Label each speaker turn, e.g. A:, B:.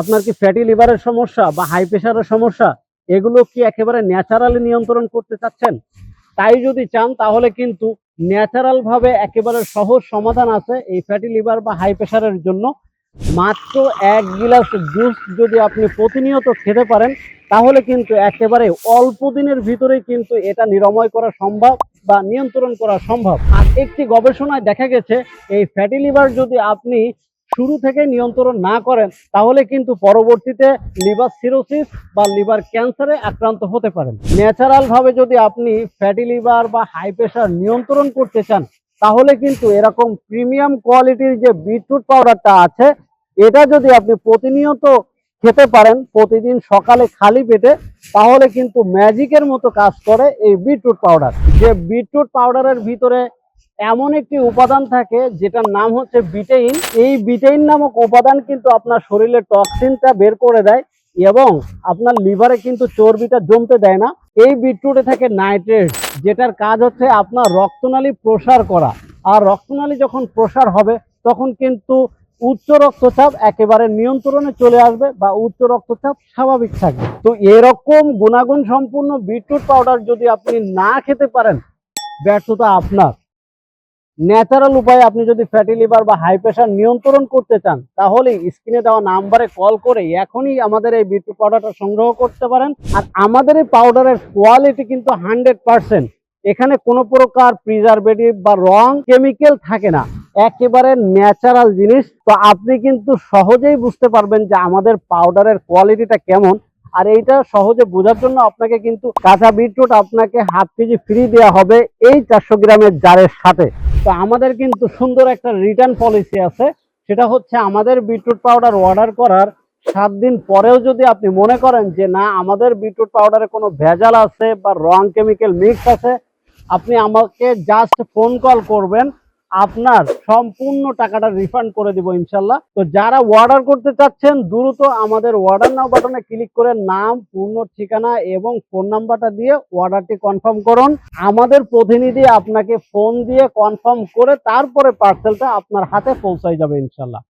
A: আপনার কি ফ্যাটি লিভারের সমস্যা বা হাই প্রেশারের সমস্যা, এগুলো কি একেবারে ন্যাচারালি নিয়ন্ত্রণ করতে চাচ্ছেন? তাই যদি চান, তাহলে কিন্তু ন্যাচারাল ভাবে একেবারে সহজ সমাধান আছে এই ফ্যাটি লিভার বা হাই প্রেশারের জন্য। মাত্র এক গিলাস জুস যদি আপনি প্রতিনিয়ত খেতে পারেন, তাহলে কিন্তু একেবারে অল্প দিনের ভিতরেই কিন্তু এটা নিরাময় করা সম্ভব বা নিয়ন্ত্রণ করা সম্ভব। আর একটি গবেষণায় দেখা গেছে, এই ফ্যাটি লিভার যদি আপনি শুরু থেকে নিয়ন্ত্রণ না করেন, তাহলে কিন্তু পরবর্তীতে লিভার সিরোসিস বা লিভার ক্যান্সারে আক্রান্ত হতে পারেন। ন্যাচারাল ভাবে যদি আপনি ফ্যাটি লিভার বা হাই প্রেশার নিয়ন্ত্রণ করতে চান, তাহলে কিন্তু এরকম প্রিমিয়াম কোয়ালিটির যে বিটরুট পাউডারটা আছে, এটা যদি আপনি প্রতিনিয়ত খেতে পারেন, প্রতিদিন সকালে খালি পেটে, তাহলে কিন্তু ম্যাজিকের মতো কাজ করে এই বিটরুট পাউডার। যে বিটরুট পাউডারের ভিতরে এমন একটি উপাদান থাকে যেটার নাম হচ্ছে বিটেইন। এই বিটেইন নামক উপাদান কিন্তু আপনার শরীরে টক্সিনটা বের করে দেয় এবং আপনার লিভারে কিন্তু চর্বিটা জমতে দেয় না। এই বিটরুটে থাকে নাইট্রেট, যেটার কাজ হচ্ছে আপনার রক্তনালী প্রসার করা। আর রক্তনালী যখন প্রসার হবে, তখন কিন্তু উচ্চ রক্তচাপ একেবারে নিয়ন্ত্রণে চলে আসবে বা উচ্চ রক্তচাপ স্বাভাবিক থাকবে। তো এরকম গুণাগুণ সম্পূর্ণ বিটরুট পাউডার যদি আপনি না খেতে পারেন, ব্যর্থতা আপনার। ন্যাচারাল উপায়ে আপনি যদি ফ্যাটি লিভার বা হাই প্রেশার নিয়ন্ত্রণ করতে চান তাহলে স্ক্রিনে দেওয়া নাম্বারে কল করে এখনই আমাদের এই বিটরুট পাউডারটা সংগ্রহ করতে পারেন। আর আমাদের এই পাউডারের কোয়ালিটি কিন্তু হান্ড্রেড পার্সেন্ট এখানে কোনো প্রকার প্রিজারভেটিভ বা রং কেমিক্যাল থাকে না। একেবারে ন্যাচারাল জিনিস। তো আপনি কিন্তু সহজেই বুঝতে পারবেন যে আমাদের পাউডারের কোয়ালিটিটা কেমন। আর এইটা সহজে বোঝার জন্য আপনাকে কিন্তু কাঁচা বিটরুট আপনাকে হাফ কেজি ফ্রি দেওয়া হবে এই চারশো গ্রামের জারের সাথে। তো আমাদের কিন্তু সুন্দর একটা রিটার্ন পলিসি আছে। সেটা হচ্ছে আমাদের বিটরুট পাউডার অর্ডার করার সাত দিন পরেও যদি আপনি মনে করেন যে না, আমাদের বিটরুট পাউডারে কোনো ভেজাল আছে বা রং কেমিক্যাল মিক্স আছে, আপনি আমাকে জাস্ট ফোন কল করবেন। আপনার সম্পূর্ণ টাকাটা রিফান্ড করে দিব ইনশাল্লাহ। তো যারা অর্ডার করতে চাচ্ছেন, দ্রুত আমাদের অর্ডার নাও বাটনে ক্লিক করে নাম, পূর্ণ ঠিকানা এবং ফোন নাম্বারটা দিয়ে অর্ডারটি কনফার্ম করুন। আমাদের প্রতিনিধি আপনাকে ফোন দিয়ে কনফার্ম করে তারপরে পার্সেলটা আপনার হাতে পৌঁছায় যাবে ইনশাল্লাহ।